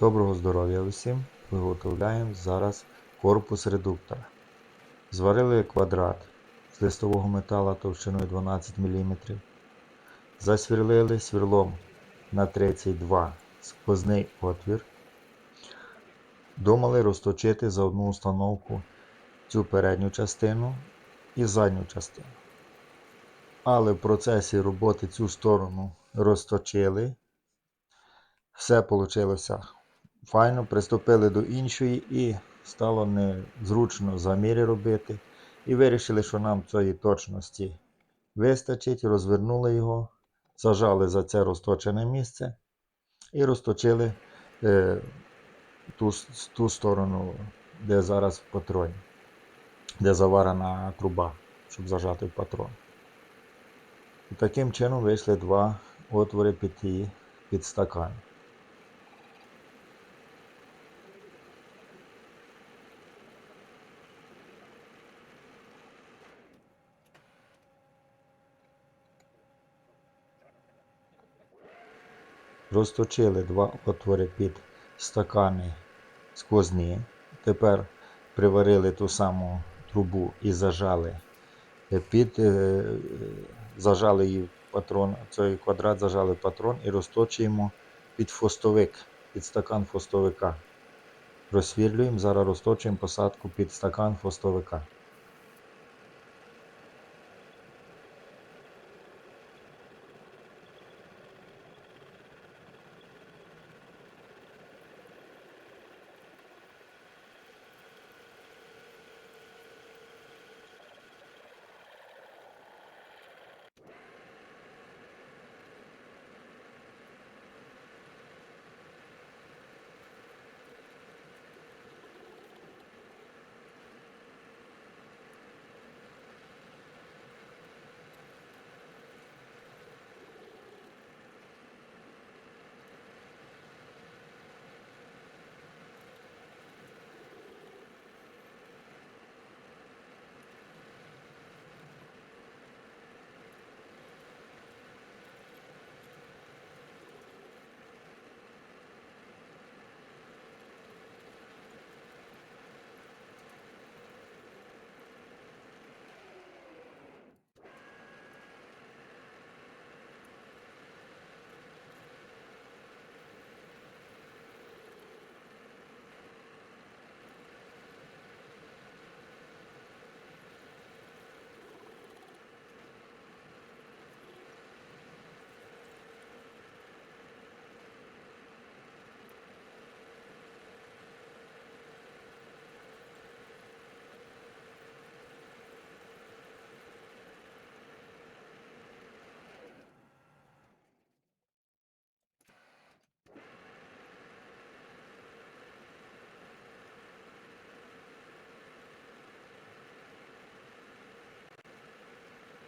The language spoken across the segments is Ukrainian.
Доброго здоров'я усім! Виготовляємо зараз корпус редуктора. Зварили квадрат з листового металу товщиною 12 мм. Засвірлили свірлом на 32 сквозний отвір. Думали розточити за одну установку цю передню частину і задню частину. Але в процесі роботи цю сторону розточили. Все вийшло файно. Приступили до іншої і стало незручно заміри робити. І вирішили, що нам цієї точності вистачить. Розвернули його, зажали за це розточене місце і розточили е, ту, ту сторону, де зараз в патроні, де заварена труба, щоб зажати патрон. І таким чином вийшли два отвори під, під стакан. Розточили два отвори під стакани сквозні. Тепер приварили ту саму трубу і зажали е, під, е, зажали її патрон, цей квадрат зажали патрон і розточуємо під фостовик, під стакан фостовика. Розсвірлюємо, зараз розточуємо посадку під стакан фостовика.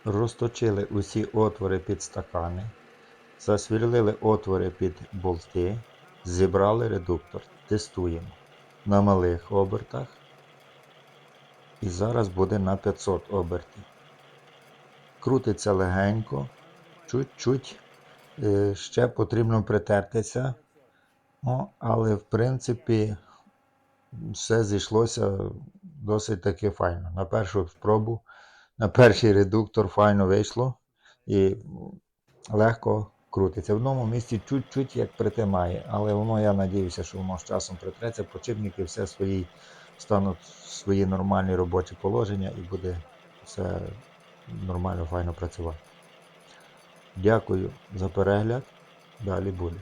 Розточили усі отвори під стакани, засвірлили отвори під болти, зібрали редуктор. Тестуємо на малих обертах. І зараз буде на 500 обертів. Крутиться легенько, чуть-чуть е, ще потрібно притертися. Ну, але в принципі все зійшлося досить таки файно. На першу спробу, перший редуктор файно вийшло і легко крутиться. В одному місці чуть-чуть як притимає, але воно, я надіюся, що воно з часом притреться, почіпники все свої стануть в свої нормальні робочі положення і буде все нормально, файно працювати. Дякую за перегляд. Далі буде.